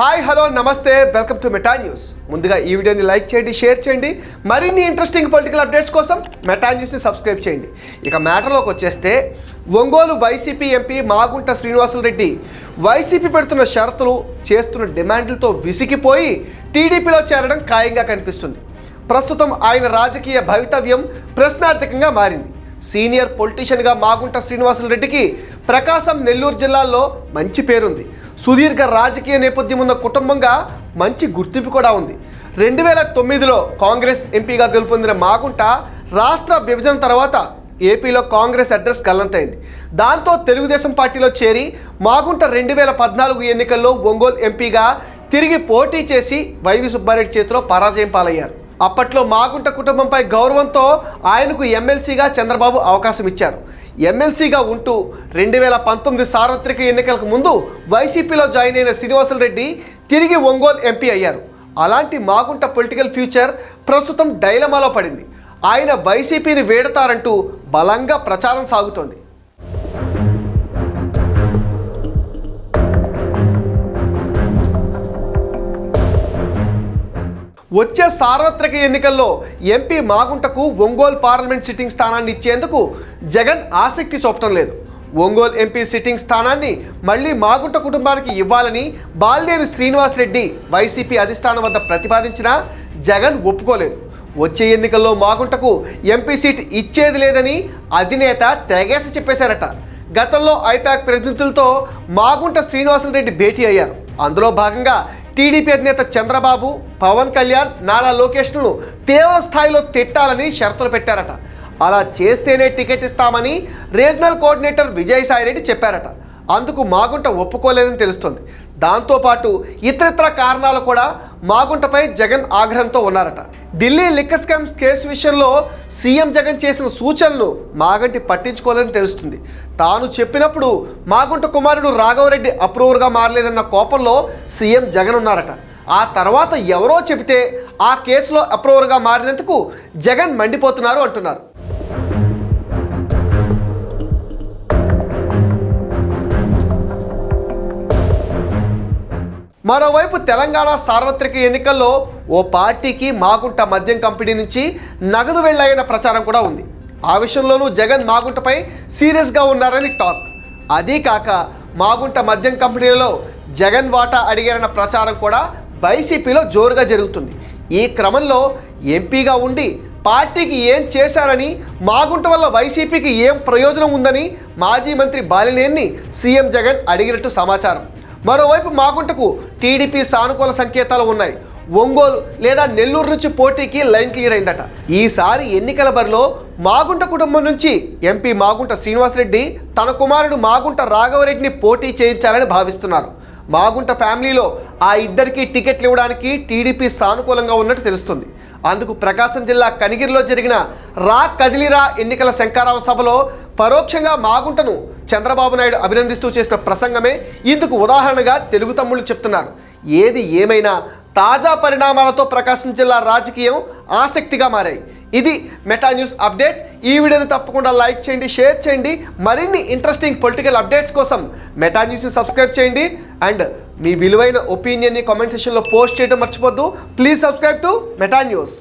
Hi hello నమస్తే welcome to Meta news. ముందుగా ఈ వీడియోని లైక్ చేయండి షేర్ చేయండి. మరిన్ని ఇంట్రెస్టింగ్ పొలిటికల్ అప్డేట్స్ కోసం మెటా న్యూస్ని సబ్స్క్రైబ్ చేయండి. ఇక మ్యాటర్లోకి వచ్చేస్తే Ongole YCP MP Magunta Srinivasulu Reddy YCP పెడుతున్న షరతులు చేస్తున్న డిమాండ్లతో విసిగిపోయి టీడీపీలో చేరడం ఖాయంగా కనిపిస్తుంది. ప్రస్తుతం ఆయన రాజకీయ భవితవ్యం ప్రశ్నార్థకంగా మారింది. సీనియర్ పొలిటీషియన్గా మాగుంట శ్రీనివాసులు రెడ్డికి ప్రకాశం నెల్లూరు జిల్లాల్లో మంచి పేరుంది. సుదీర్ఘ రాజకీయ నేపథ్యం ఉన్న కుటుంబంగా మంచి గుర్తింపు కూడా ఉంది. రెండు వేల తొమ్మిదిలో కాంగ్రెస్ ఎంపీగా గెలుపొందిన మాగుంట రాష్ట్ర విభజన తర్వాత ఏపీలో కాంగ్రెస్ అడ్రస్ గల్లంతైంది. దాంతో తెలుగుదేశం పార్టీలో చేరి మాగుంట రెండు వేల పద్నాలుగు ఎన్నికల్లో ఒంగోలు ఎంపీగా తిరిగి పోటీ చేసి వైవి సుబ్బారెడ్డి చేతిలో పరాజయం పాలయ్యారు. అప్పట్లో మాగుంట కుటుంబంపై గౌరవంతో ఆయనకు ఎమ్మెల్సీగా చంద్రబాబు అవకాశం ఇచ్చారు. ఎమ్మెల్సీగా ఉంటూ రెండు వేల పంతొమ్మిది సార్వత్రిక ఎన్నికలకు ముందు వైసీపీలో జాయిన్ అయిన శ్రీనివాసులు రెడ్డి తిరిగి ఒంగోలు ఎంపీ అయ్యారు. అలాంటి మాగుంట పొలిటికల్ ఫ్యూచర్ ప్రస్తుతం డైలమాలో పడింది. ఆయన వైసీపీని వేడతారంటూ బలంగా ప్రచారం సాగుతోంది. వచ్చే సార్వత్రిక ఎన్నికల్లో ఎంపీ మాగుంటకు ఒంగోలు పార్లమెంట్ సిట్టింగ్ స్థానాన్ని ఇచ్చేందుకు జగన్ ఆసక్తి చూపటం లేదు. ఒంగోలు ఎంపీ సిట్టింగ్ స్థానాన్ని మళ్ళీ మాగుంట కుటుంబానికి ఇవ్వాలని బాలినేని శ్రీనివాస్ రెడ్డి వైసీపీ అధిష్టానం వద్ద ప్రతిపాదించినా జగన్ ఒప్పుకోలేదు. వచ్చే ఎన్నికల్లో మాగుంటకు ఎంపీ సీట్ ఇచ్చేది లేదని అధినేత తెగేసి చెప్పేశారట. గతంలో ఐపాక్ ప్రతినిధులతో మాగుంట శ్రీనివాసరెడ్డి భేటీ అయ్యారు. అందులో భాగంగా టీడీపీ అధినేత చంద్రబాబు పవన్ కళ్యాణ్ నారా లోకేష్ను తీవ్ర స్థాయిలో తిట్టాలని షరతులు పెట్టారట. అలా చేస్తేనే టికెట్ ఇస్తామని రీజనల్ కోఆర్డినేటర్ విజయసాయిరెడ్డి చెప్పారట. అందుకు మాగుంట ఒప్పుకోలేదని తెలుస్తుంది. దాంతోపాటు ఇతరితర కారణాలు కూడా మాగుంటపై జగన్ ఆగ్రహంతో ఉన్నారట. ఢిల్లీ లిక్కర్ స్కామ్ కేసు విషయంలో సీఎం జగన్ చేసిన సూచనలు మాగంటి పట్టించుకోలేదని తెలుస్తుంది. తాను చెప్పినప్పుడు మాగుంట కుమారుడు రాఘవరెడ్డి అప్రూవర్గా మారలేదన్న కోపంలో సీఎం జగన్ ఉన్నారట. ఆ తర్వాత ఎవరో చెబితే ఆ కేసులో అప్రూవర్గా మారినందుకు జగన్ మండిపోతున్నారు అంటున్నారు. మరోవైపు తెలంగాణ సార్వత్రిక ఎన్నికల్లో ఓ పార్టీకి మాగుంట మద్యం కంపెనీ నుంచి నగదు వెళ్ళాయన్న ప్రచారం కూడా ఉంది. ఆ విషయంలోనూ జగన్ మాగుంటపై సీరియస్గా ఉన్నారని టాక్. అదీ కాక మాగుంట మద్యం కంపెనీలలో జగన్ వాటా అడిగారన్న ప్రచారం కూడా వైసీపీలో జోరుగా జరుగుతుంది. ఈ క్రమంలో ఎంపీగా ఉండి పార్టీకి ఏం చేశారని మాగుంట వల్ల వైసీపీకి ఏం ప్రయోజనం ఉందని మాజీ మంత్రి బాలినేని సీఎం జగన్ అడిగినట్టు సమాచారం. మరోవైపు మాగుంటకు టీడీపీ సానుకూల సంకేతాలు ఉన్నాయి. ఒంగోలు లేదా నెల్లూరు నుంచి పోటీకి లైన్ క్లియర్ అయిందట. ఈసారి ఎన్నికల బరిలో మాగుంట కుటుంబం నుంచి ఎంపీ మాగుంట శ్రీనివాసరెడ్డి తన కుమారుడు మాగుంట రాఘవరెడ్డిని పోటీ చేయించాలని భావిస్తున్నారు. మాగుంట ఫ్యామిలీలో ఆ ఇద్దరికి టికెట్లు ఇవ్వడానికి టీడీపీ సానుకూలంగా ఉన్నట్టు తెలుస్తుంది. అందుకు ప్రకాశం జిల్లా కనిగిరిలో జరిగిన రా కదిలిరా ఎన్నికల శంకారావ సభలో పరోక్షంగా మాగుంటను చంద్రబాబు నాయుడు అభినందిస్తూ చేసిన ప్రసంగమే ఇందుకు ఉదాహరణగా తెలుగు తమ్ముళ్ళు చెప్తున్నారు. ఏది ఏమైనా తాజా పరిణామాలతో ప్రకాశం జిల్లా రాజకీయం ఆసక్తిగా మారాయి. ఇది మెటా న్యూస్ అప్డేట్. ఈ వీడియోని తప్పకుండా లైక్ చేయండి షేర్ చేయండి. మరిన్ని ఇంట్రెస్టింగ్ పొలిటికల్ అప్డేట్స్ కోసం మెటా న్యూస్ని సబ్స్క్రైబ్ చేయండి. అండ్ మీ విలువైన ఒపీనియన్ని కామెంట్ సెషన్లో పోస్ట్ చేయడం మర్చిపోద్దు. Please subscribe to Meta News.